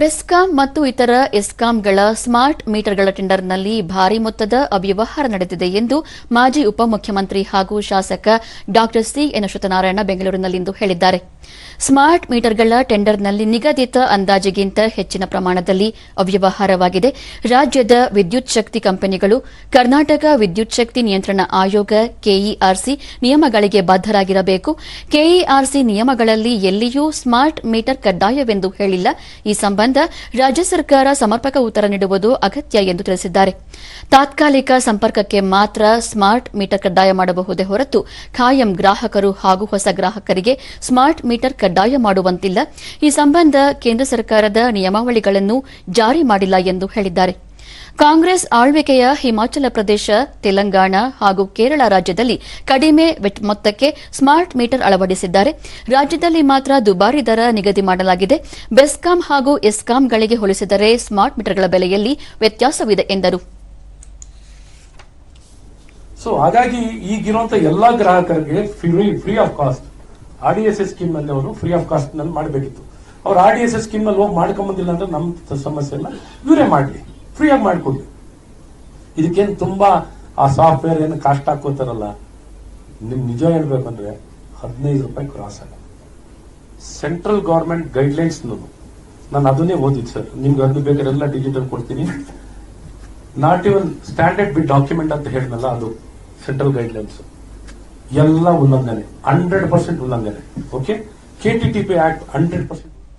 ಬೆಸ್ಕಾಂ ಮತ್ತು ಇತರ ಎಸ್ಕಾಂಗಳ ಸ್ಮಾರ್ಟ್ ಮೀಟರ್ಗಳ ಟೆಂಡರ್ನಲ್ಲಿ ಭಾರಿ ಮೊತ್ತದ ಅವ್ಯವಹಾರ ನಡೆದಿದೆ ಎಂದು ಮಾಜಿ ಉಪಮುಖ್ಯಮಂತ್ರಿ ಹಾಗೂ ಶಾಸಕ ಡಾ ಸಿ ಎನ್ ಅಶ್ವತ್ಥನಾರಾಯಣ ಬೆಂಗಳೂರಿನಲ್ಲಿಂದು ಹೇಳಿದ್ದಾರೆ. ಸ್ಮಾರ್ಟ್ ಮೀಟರ್ಗಳ ಟೆಂಡರ್ನಲ್ಲಿ ನಿಗದಿತ ಅಂದಾಜಿಗಿಂತ ಹೆಚ್ಚಿನ ಪ್ರಮಾಣದಲ್ಲಿ ಅವ್ಯವಹಾರವಾಗಿದೆ. ರಾಜ್ಯದ ವಿದ್ಯುತ್ ಶಕ್ತಿ ಕಂಪನಿಗಳು, ಕರ್ನಾಟಕ ವಿದ್ಯುತ್ ಶಕ್ತಿ ನಿಯಂತ್ರಣ ಆಯೋಗ, ಕೆಇಆರ್ಸಿ ನಿಯಮಗಳಿಗೆ ಬದ್ದರಾಗಿರಬೇಕು ಕೆಇಆರ್ಸಿ ನಿಯಮಗಳಲ್ಲಿ ಎಲ್ಲಿಯೂ ಸ್ಮಾರ್ಟ್ ಮೀಟರ್ ಕಡ್ಡಾಯವೆಂದು ಹೇಳಿಲ್ಲ. ಈ ಸಂಬಂಧ ರಾಜ್ಯ ಸರ್ಕಾರ ಸಮರ್ಪಕ ಉತ್ತರ ನೀಡುವುದು ಅಗತ್ಯ ಎಂದು ತಿಳಿಸಿದ್ದಾರೆ. ತಾತ್ಕಾಲಿಕ ಸಂಪರ್ಕಕ್ಕೆ ಮಾತ್ರ ಸ್ಮಾರ್ಟ್ ಮೀಟರ್ ಕಡ್ಡಾಯ ಮಾಡಬಹುದೇ ಹೊರತು ಖಾಯಂ ಗ್ರಾಹಕರು ಹಾಗೂ ಹೊಸ ಗ್ರಾಹಕರಿಗೆ ಸ್ಮಾರ್ಟ್ ಮೀಟರ್ ಕಡ್ಡಾಯ ಮಾಡುವಂತಿಲ್ಲ. ಈ ಸಂಬಂಧ ಕೇಂದ್ರ ಸರ್ಕಾರದ ನಿಯಮಾವಳಿಗಳನ್ನು ಜಾರಿ ಮಾಡಿಲ್ಲ ಎಂದು ಹೇಳಿದ್ದಾರೆ. ಕಾಂಗ್ರೆಸ್ ಆಳ್ವಿಕೆಯ ಹಿಮಾಚಲ ಪ್ರದೇಶ, ತೆಲಂಗಾಣ ಹಾಗೂ ಕೇರಳ ರಾಜ್ಯದಲ್ಲಿ ಕಡಿಮೆ ಮೊತ್ತಕ್ಕೆ ಸ್ಮಾರ್ಟ್ ಮೀಟರ್ ಅಳವಡಿಸಿದ್ದಾರೆ. ರಾಜ್ಯದಲ್ಲಿ ಮಾತ್ರ ದುಬಾರಿ ದರ ನಿಗದಿ ಮಾಡಲಾಗಿದೆ. ಬೆಸ್ಕಾಂ ಹಾಗೂ ಎಸ್ಕಾಂಗಳಿಗೆ ಹೋಲಿಸಿದರೆ ಸ್ಮಾರ್ಟ್ ಮೀಟರ್ಗಳ ಬೆಲೆಯಲ್ಲಿ ವ್ಯತ್ಯಾಸವಿದೆ ಎಂದರು. ಸೊ ಹಾಗಾಗಿ ಈಗಿರುವಂತ ಎಲ್ಲಾ ಗ್ರಾಹಕರಿಗೆ free of cost R D S S ಸ್ಕೀಮ್ನಲ್ಲಿ ಅವರು ಫ್ರೀ ಆಫ್ ಕಾಸ್ಟ್ನಲ್ಲಿ ಮಾಡಬೇಕಿತ್ತು. ಅವ್ರು ಆರ್ ಡಿ ಎಸ್ ಎಸ್ ಸ್ಕೀಮ್ನಲ್ಲಿ ಹೋಗಿ ಮಾಡ್ಕೊಂಬಂದಿಲ್ಲ ಅಂದ್ರೆ ನಮ್ಮ ಸಮಸ್ಯೆ ಇಲ್ಲ. ಇವರೇ ಮಾಡ್ಲಿ. ಫ್ರೀ ಆಗಿ ಮಾಡ್ಕೊಡ್ಲಿ ಇದಕ್ಕೇನು ತುಂಬಾ ಆ ಸಾಫ್ಟ್ವೇರ್ ಏನು ಕಾಸ್ಟ್ ಹಾಕೋತಾರಲ್ಲ ನಿಮ್ ನಿಜ ಹೇಳ್ಬೇಕಂದ್ರೆ ಹದಿನೈದು ರೂಪಾಯಿ ಕ್ರಾಸ್ ಆಗ ಸೆಂಟ್ರಲ್ ಗೌರ್ಮೆಂಟ್ ಗೈಡ್ಲೈನ್ಸ್ ನಾನು ಅದನ್ನೇ ಓದಿದ್ದು ಸರ್ ನಿಮ್ಗೆ ಅದು ಬೇಕಾದ್ರೆ ಎಲ್ಲ ಡಿಜಿಟಲ್ ಕೊಡ್ತೀನಿ. Not even standard be document ಅಂತ ಹೇಳಿದ್ನಲ್ಲ, ಅದು ಸೆಂಟ್ರಲ್ ಗೈಡ್ಲೈನ್ಸ್ ಎಲ್ಲ ಉಲ್ಲಂಘನೆ ಹಂಡ್ರೆಡ್ ಪರ್ಸೆಂಟ್ ಉಲ್ಲಂಘನೆ okay K T T P act hundred percent